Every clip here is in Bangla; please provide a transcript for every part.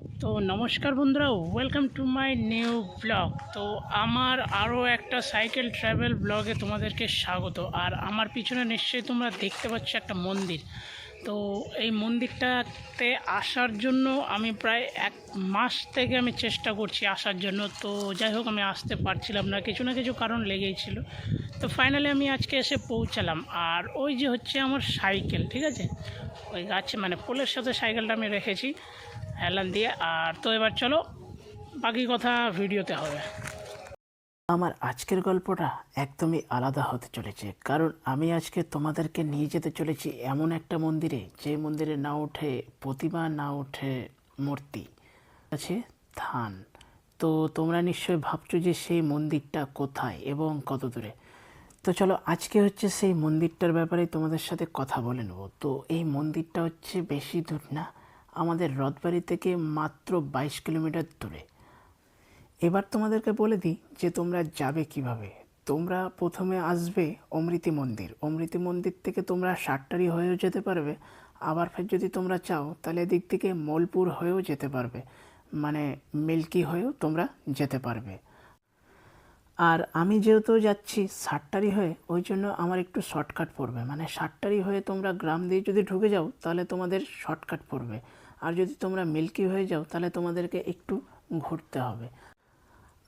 তো নমস্কার বন্ধুরা welcome to my new vlog তো আমার আরও একটা সাইকেল ট্রাভেল ব্লগে তোমাদেরকে স্বাগত। আর আমার পিছনে নিশ্চয়ই তোমরা দেখতে পাচ্ছ একটা মন্দির। তো এই মন্দিরটাতে আসার জন্য আমি প্রায় এক মাস থেকে আমি চেষ্টা করছি আসার জন্য। তো যাই হোক, আমি আসতে পারছিলাম না, কিছু না কিছু কারণ লেগেই ছিল। তো ফাইনালি আমি আজকে এসে পৌঁছালাম। আর ওই যে হচ্ছে আমার সাইকেল ঠিক আছে? ওই গাছে মানে পোলের সাথে সাইকেলটা আমি রেখেছি। হেলান দিয়ে। আর তো এবার চলো, বাকি কথা ভিডিওতে হবে। আমার আজকের গল্পটা একদমই আলাদা হতে চলেছে, কারণ আমি আজকে তোমাদেরকে নিয়ে যেতে চলেছি এমন একটা মন্দিরে, যে মন্দিরে না ওঠে প্রতিমা, না ওঠে মূর্তি, আছে থান। তো তোমরা নিশ্চয়ই ভাবছ যে সেই মন্দিরটা কোথায় এবং কত দূরে। তো চলো, আজকে হচ্ছে সেই মন্দিরটার ব্যাপারে তোমাদের সাথে কথা বলে নেব। তো এই মন্দিরটা হচ্ছে বেশি দূর না আমাদের রথবাড়ি থেকে মাত্র বাইশ কিলোমিটার দূরে। এবার তোমাদেরকে বলে দিই যে তোমরা যাবে কীভাবে। তোমরা প্রথমে আসবে অমৃতি মন্দির। অমৃতি মন্দির থেকে তোমরা সাতটারি হয়েও যেতে পারবে। আবার ফের যদি তোমরা চাও, তাহলে এদিক থেকে মোলপুর হয়েও যেতে পারবে। মানে মিল্কি হয়েও তোমরা যেতে পারবে। আর আমি যেহেতু যাচ্ছি সাতটারি হয়ে, ওই জন্য আমার একটু শর্টকাট পড়বে। মানে সাতটারি হয়ে তোমরা গ্রাম দিয়ে যদি ঢুকে যাও, তাহলে তোমাদের শর্টকাট পড়বে। আর যদি তোমরা মিল্কি হয়ে যাও, তাহলে তোমাদেরকে একটু ঘুরতে হবে।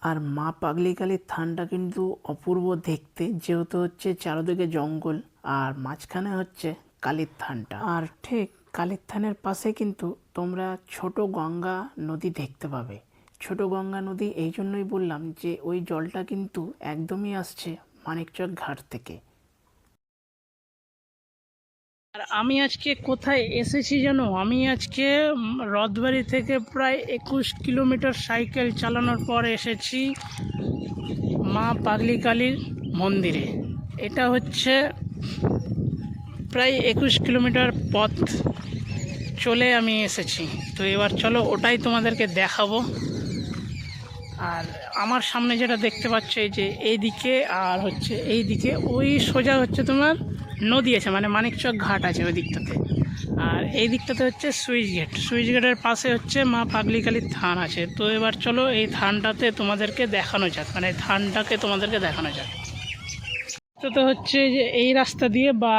আর মা পাগলিকালির থানটা কিন্তু অপূর্ব দেখতে, যেহেতু হচ্ছে চারদিকে জঙ্গল, আর মাঝখানে হচ্ছে কালীর থানটা। আর ঠিক কালীর থানের পাশে কিন্তু তোমরা ছোট গঙ্গা নদী দেখতে পাবে। ছোট গঙ্গা নদী, এই জন্যই বললাম যে ওই জলটা কিন্তু একদমই আসছে মানিকচক ঘাট থেকে। আর আমি আজকে কোথায় এসেছি জানো? আমি আজকে রথবাড়ি থেকে প্রায় একুশ কিলোমিটার সাইকেল চালানোর পর এসেছি মা পাগলি কালীর মন্দিরে। এটা হচ্ছে প্রায় একুশ কিলোমিটার পথ চলে আমি এসেছি। তো এবার চলো, ওটাই তোমাদেরকে দেখাবো। আর আমার সামনে যেটা দেখতে পাচ্ছ এই যে এইদিকে আর হচ্ছে এই দিকে ওই সোজা হচ্ছে তোমার নদী আছে মানে মানিকচক ঘাট আছে ওই দিকটাতে। আর এই দিকটাতে হচ্ছে সুইচ গেট। সুইচ গেটের পাশে হচ্ছে মা পাগলিকালির থান আছে। তো এবার চলো এই থানটাতে তোমাদেরকে দেখানো যাক মানে থানটাকে তোমাদেরকে দেখানো যাক। তো তো হচ্ছে যে এই রাস্তা দিয়ে বা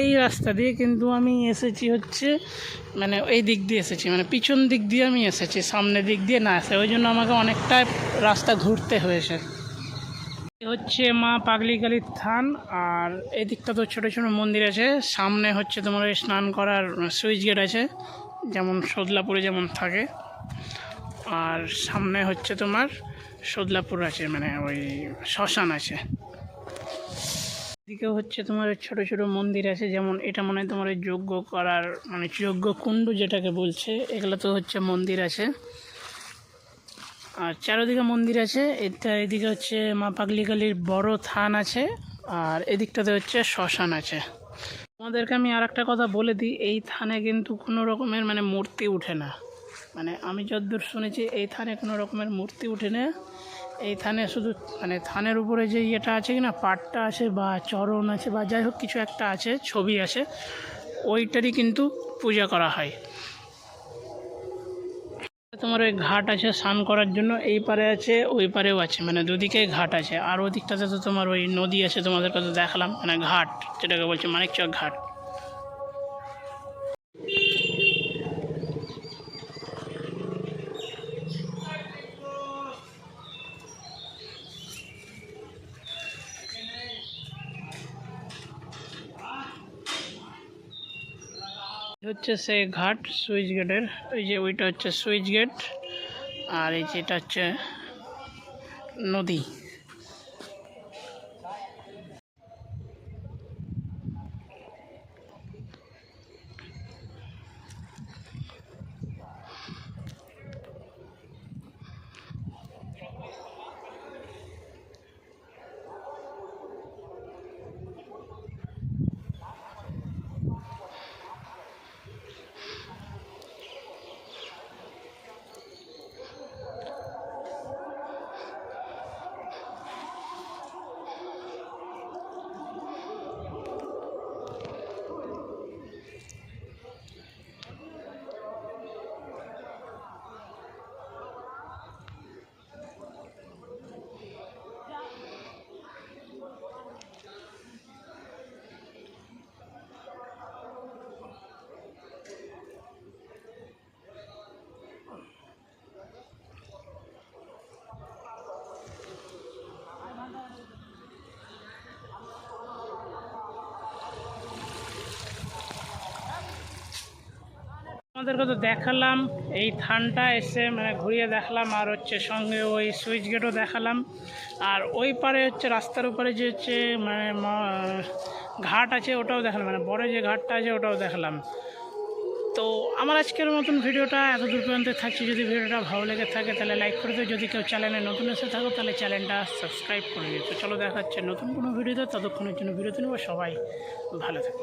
এই রাস্তা দিয়ে কিন্তু আমি এসেছি হচ্ছে মানে এই দিক দিয়ে এসেছি মানে পিছন দিক দিয়ে আমি এসেছি সামনের দিক দিয়ে না এসে। ওই জন্য আমাকে অনেকটা রাস্তা ঘুরতে হয়েছে। হচ্ছে মা পাগলিকালির থান, আর এদিকটা তো ছোটো ছোটো মন্দির আছে। সামনে হচ্ছে তোমার স্নান করার সুইচ গেট আছে, যেমন সদলাপুরে যেমন থাকে। আর সামনে হচ্ছে তোমার সদলাপুর আছে মানে ওই শ্মশান আছে। এদিকে হচ্ছে তোমার ছোট ছোট মন্দির আছে, যেমন এটা মনে তোমার যজ্ঞ করার মানে যজ্ঞ কুণ্ড যেটাকে বলছে, এগুলো তো হচ্ছে মন্দির আছে। আর চারোদিকে মন্দির আছে। এটা এদিকে হচ্ছে মা পাগলিকালির বড় থান আছে আর এদিকটাতে হচ্ছে শ্মশান আছে। তোমাদেরকে আমি আর একটা কথা বলে দিই, এই থানে কিন্তু কোনো রকমের মানে মূর্তি উঠে না। মানে আমি যতদূর শুনেছি, এই থানে কোনো রকমের মূর্তি উঠে না। এই থানে শুধু মানে থানের উপরে যে ইয়েটা আছে কি না পাটটা আছে বা চরণ আছে বা যাই হোক কিছু একটা আছে, ছবি আছে, ওইটারই কিন্তু পূজা করা হয়। তোমার ওই ঘাট আছে স্নান করার জন্য, এই পারে আছে, ওই পারেও আছে মানে দুদিকে ঘাট আছে। আর ওদিকটাতে তো তোমার ওই নদী আছে তোমাদের কথা দেখালাম মানে ঘাট, যেটাকে বলছে মানিকচক ঘাট। হচ্ছে সেই ঘাট, সুইচ গেটের। ওই যে ওইটা হচ্ছে সুইচ গেট, আর এই যেটা হচ্ছে নদী। আমাদেরকে তো দেখালাম, এই থানটা এসে মানে ঘুরিয়ে দেখালাম, আর হচ্ছে সঙ্গে ওই সুইচ গেটও দেখালাম। আর ওই পারে হচ্ছে রাস্তার উপরে যে হচ্ছে মানে ঘাট আছে ওটাও দেখালাম মানে বড় যে ঘাটটা আছে ওটাও দেখালাম। তো আমার আজকের মতন ভিডিওটা এত দূর পর্যন্ত থাকছে, যদি ভিডিওটা ভালো লেগে থাকে তাহলে লাইক করে দিও, যদি কেউ চ্যানেলে নতুন এসে থাকো তাহলে চ্যানেলটা সাবস্ক্রাইব করে দিও তো চলো দেখা হচ্ছে নতুন কোনো ভিডিওতে, ততক্ষণের জন্য ভিডিওতে নেব, সবাই ভালো থাকো।